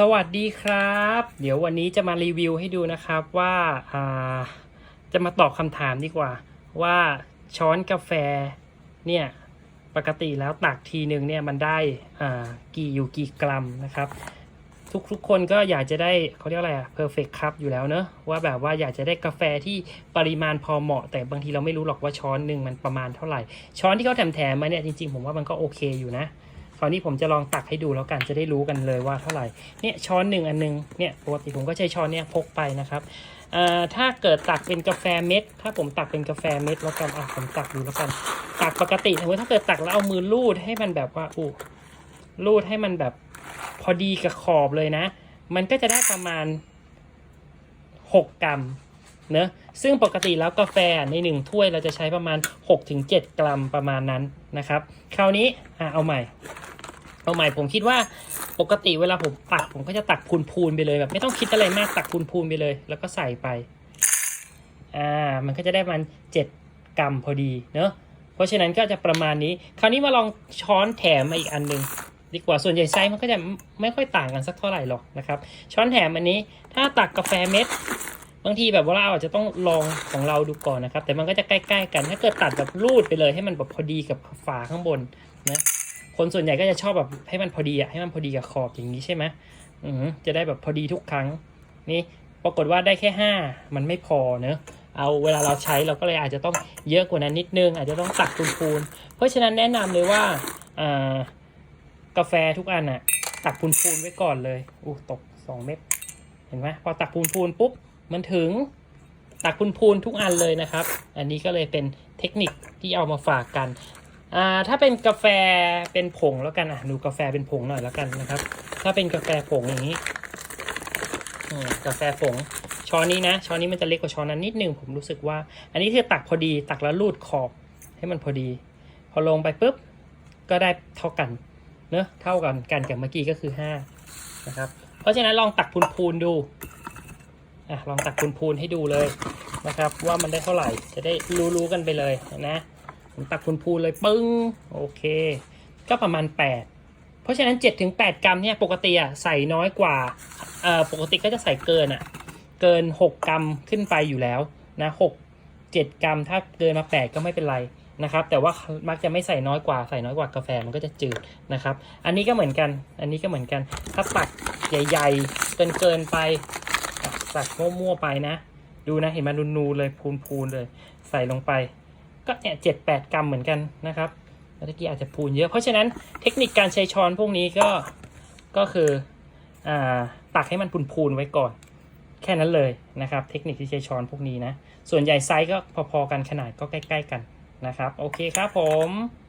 สวัสดีครับ เดี๋ยววันนี้จะมารีวิวให้ดูนะครับว่าาจะมาตอบคำถามดีกว่า ว่าช้อนกาแฟเนี่ยปกติแล้วตักทีหนึ่งเนี่ยมันได้อ่ากี่อยู่กี่กรัมนะครับ ทุกทุกคนก็อยากจะได้เขาเรียกอะไรอะ perfect cup อยู่แล้วเนอะว่าแบบว่าอยากจะได้กาแฟที่ปริมาณพอเหมาะ แต่บางทีเราไม่รู้หรอกว่าช้อนหนึ่งมันประมาณเท่าไหร่ ช้อนที่เขาแถมแถมๆมาเนี่ยจริงๆผมว่ามันก็โอเคอยู่นะ ราวนี้ผมจะลองตักให้ดูแล้วกันจะได้รู้กันเลยว่าเท่าไหร่ เนี่ยช้อนหนึ่งอันหนึง เนี่ยปกติผมก็ใช้ช้อนเนี่ยพกไปนะครับอ่าถ้าเกิดตักเป็นกาแฟเม็ด ถ้าผมตักเป็นกาแฟเม็ดแล้วกันอะผมตักดูแล้วกัน ตักปกติสมมติถ้าเกิดตักแล้วเอามือลูดให้มันแบบว่าอู้ลูดให้มันแบบพอดีกับขอบเลยนะ มันก็จะได้ประมาณ 6 กรัมเนอะซึ่งปกติแล้วกาแฟในหนึ่งถ้วยเราจะใช้ประมาณ 6-7 กรัมประมาณนั้นนะครับ คราวนี้อะเอาใหม่ เอาใหม่ผมคิดว่าปกติเวลาผมตักผมก็จะตักพูนๆไปเลยแบบ ไม่ต้องคิดอะไรมากตักพูนๆไปเลย แล้วก็ใส่ไป อ่า มันก็จะได้มันเจ็ดกรัมพอดีเนอะเพราะฉะนั้นก็จะประมาณนี้ คราวนี้มาลองช้อนแถมมาอีกอันหนึ่งดีกว่าส่วนใหญ่ไซส์มันก็จะไม่ค่อยต่างกันสักเท่าไหร่หรอกนะครับ ช้อนแถมอันนี้ถ้าตักกาแฟเม็ดบางทีแบบว่าเราอาจจะต้องลองของเราดูก่อนนะครับ แต่มันก็จะใกล้ ๆ กันถ้าเกิดตัดแบบรูดไปเลยให้มันแบบพอดีกับฝาข้างบนนะ คนส่วนใหญ่ก็จะชอบแบบให้มันพอดีอะให้มันพอดีกับขอบอย่างนี้ใช่ไหมอือจะได้แบบพอดีทุกครั้ง นี่ปรากฏว่าได้แค่ห้ามันไม่พอเนอะเอาเวลาเราใช้เราก็เลยอาจจะต้องเยอะกว่านั้นนิดนึง อาจจะต้องตักพูนๆเพราะฉะนั้นแนะนำเลยว่าอ่ากาแฟทุกอันอะตักพูนๆไว้ก่อนเลยอู้ตกสองเม็ดเห็นไหมพอตักพูนๆปุ๊บมันถึงตักพูนๆทุกอันเลยนะครับ อันนี้ก็เลยเป็นเทคนิคที่เอามาฝากกัน ถ้าเป็นกาแฟเป็นผงแล้วกันอะดูกาแฟเป็นผงหน่อยแล้วกันนะครับ ถ้าเป็นกาแฟผงอย่างนี้กาแฟผงช้อนนี้นะช้อนนี้มันจะเล็กกว่าช้อนนั้นนิดนึงผมรู้สึกว่า อันนี้คือตักพอดีตักแล้วรูดขอบให้มันพอดี พอลงไปปุ๊บก็ได้เท่ากันเนอะเท่ากันกันกับเมื่อกี้ก็คือห้านะครับเพราะฉะนั้นลองตักพูนๆดูอะลองตักพูนๆให้ดูเลยนะครับ ว่ามันได้เท่าไหร่จะได้รู้ๆกันไปเลยนะ ผมตักพูนเลยปึ้งโอเค ก็ประมาณ 8 เพราะฉะนั้น 7-8 กรัมเนี่ยปกติอะใส่น้อยกว่าเอ่อปกติก็จะใส่เกินอะเกิน 6 กรัมขึ้นไปอยู่แล้วนะ6 7 กรัม ถ้าเกินมา 8 ก็ไม่เป็นไรนะครับ แต่ว่ามักจะไม่ใส่น้อยกว่าใส่น้อยกว่ากาแฟมันก็จะจืดนะครับ อันนี้ก็เหมือนกัน อันนี้ก็เหมือนกัน ถ้าตักใหญ่ๆเกินเกินไปตักมั่วๆไปนะ ดูนะเห็นมันนูนๆเลยพูนๆเลย ใส่ลงไป ก็เนี่ยเจ็ดแปดกรัมเหมือนกันนะครับเมื่อกี้อาจจะพูนเยอะ เพราะฉะนั้นเทคนิคการใช้ช้อนพวกนี้ก็ก็คืออ่าตักให้มันพูนๆไว้ก่อน แค่นั้นเลยนะครับ เทคนิคที่ใช้ช้อนพวกนี้นะ ส่วนใหญ่ไซส์ก็พอๆกันขนาดก็ใกล้ ๆ กันนะครับ โอเคครับผม